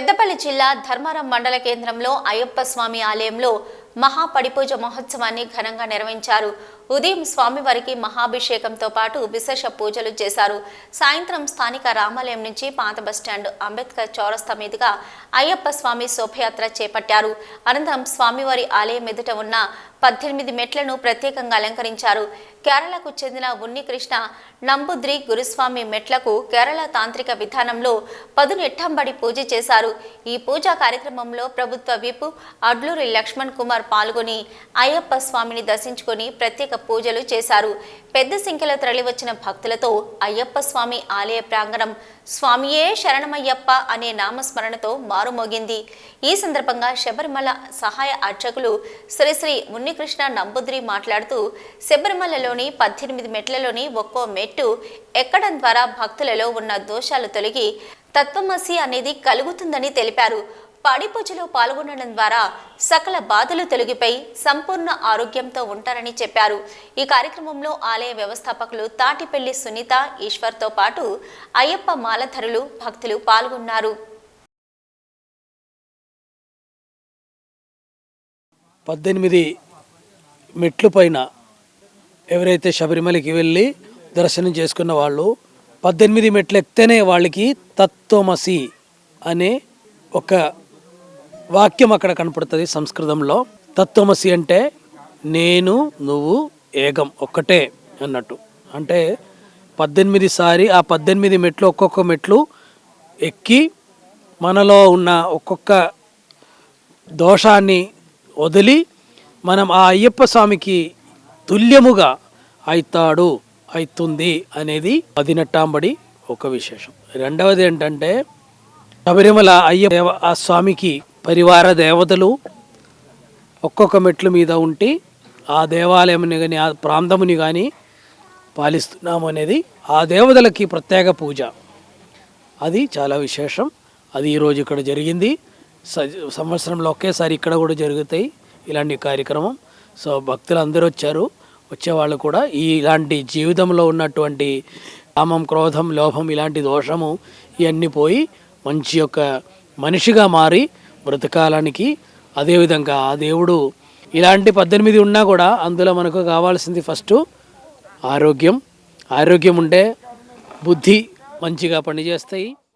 పెద్దపల్లి జిల్లా ధర్మారం మండల కేంద్రంలో అయ్యప్ప స్వామి ఆలయంలో మహాపడిపూజ మహోత్సవాన్ని ఘనంగా నిర్వహించారు. ఉదయం స్వామివారికి మహాభిషేకంతో పాటు విశేష పూజలు చేశారు. సాయంత్రం స్థానిక రామాలయం నుంచి పాత బస్టాండ్ అంబేద్కర్ చౌరస్తా మీదుగా అయ్యప్ప స్వామి శోభయాత్ర చేపట్టారు. అనంతరం స్వామివారి ఆలయం ఎదుట ఉన్న పద్దెనిమిది మెట్లను ప్రత్యేకంగా అలంకరించారు. కేరళకు చెందిన ఉన్నికృష్ణ నంబుద్రి గురుస్వామి మెట్లకు కేరళ తాంత్రిక విధానంలో పదునెట్టంబడి పూజ చేశారు. ఈ పూజా కార్యక్రమంలో ప్రభుత్వ విప్ అడ్లూరి లక్ష్మణ్ కుమార్ పాల్గొని అయ్యప్ప స్వామిని దర్శించుకొని ప్రత్యేక పూజలు చేశారు. పెద్ద సంఖ్యలో తరలివచ్చిన భక్తులతో అయ్యప్ప స్వామి ఆలయ ప్రాంగణం స్వామియే శరణమయ్యప్ప అనే నామస్మరణతో మారుమోగింది. ఈ సందర్భంగా శబరిమల సహాయ అర్చకులు శ్రీశ్రీ మున్నికృష్ణ నంబుద్రి మాట్లాడుతూ శబరిమలలోని పద్దెనిమిది మెట్లలోని ఒక్కో మెట్టు ఎక్కడం ద్వారా భక్తులలో ఉన్న దోషాలు తొలగి తత్వమసి అనేది కలుగుతుందని తెలిపారు. పాడిపూజలో పాల్గొనడం ద్వారా సకల బాధలు తొలగిపోయి సంపూర్ణ ఆరోగ్యంతో ఉంటారని చెప్పారు. ఈ కార్యక్రమంలో ఆలయ వ్యవస్థాపకులు తాటిపెల్లి సునీత ఈశ్వర్తో పాటు అయ్యప్ప మాలధరులు భక్తులు పాల్గొన్నారు. పద్దెనిమిది మెట్లు పైన ఎవరైతే శబరిమలకి వెళ్ళి దర్శనం చేసుకున్న వాళ్ళు పద్దెనిమిది మెట్లు ఎక్కితేనే వాళ్ళకి తత్వమసి అనే ఒక వాక్యం అక్కడ కనపడుతుంది సంస్కృతంలో. తత్వమసి అంటే నేను నువ్వు ఏకం ఒక్కటే అన్నట్టు. అంటే పద్దెనిమిది సారి ఆ పద్దెనిమిది మెట్లు ఒక్కొక్క మెట్లు ఎక్కి మనలో ఉన్న ఒక్కొక్క దోషాన్ని వదిలి మనం ఆ అయ్యప్ప స్వామికి తుల్యముగా అయితాడు అవుతుంది అనేది పదినెట్టాంబడి ఒక విశేషం. రెండవది ఏంటంటే శబరిమల అయ్యప్ప ఆ స్వామికి పరివార దేవతలు ఒక్కొక్క మెట్ల మీద ఉండి ఆ దేవాలయంని కానీ ఆ ప్రాంతముని కానీ పాలిస్తున్నాము అనేది ఆ దేవతలకి ప్రత్యేక పూజ. అది చాలా విశేషం. అది ఈరోజు ఇక్కడ జరిగింది. స- సంవత్సరంలో ఒకేసారి ఇక్కడ కూడా జరుగుతాయి ఇలాంటి కార్యక్రమం. సో భక్తులు అందరూ వచ్చారు వచ్చేవాళ్ళు కూడా ఈ ఇలాంటి జీవితంలో ఉన్నటువంటి కామం క్రోధం లోభం ఇలాంటి దోషము ఇవన్నీ పోయి మంచి యొక్క మనిషిగా మారి బ్రతకాలానికి అదేవిధంగా ఆ దేవుడు ఇలాంటి పద్దెనిమిది ఉన్నా కూడా అందులో మనకు కావాల్సింది ఫస్ట్ ఆరోగ్యం. ఆరోగ్యం ఉంటే బుద్ధి మంచిగా పనిచేస్తాయి.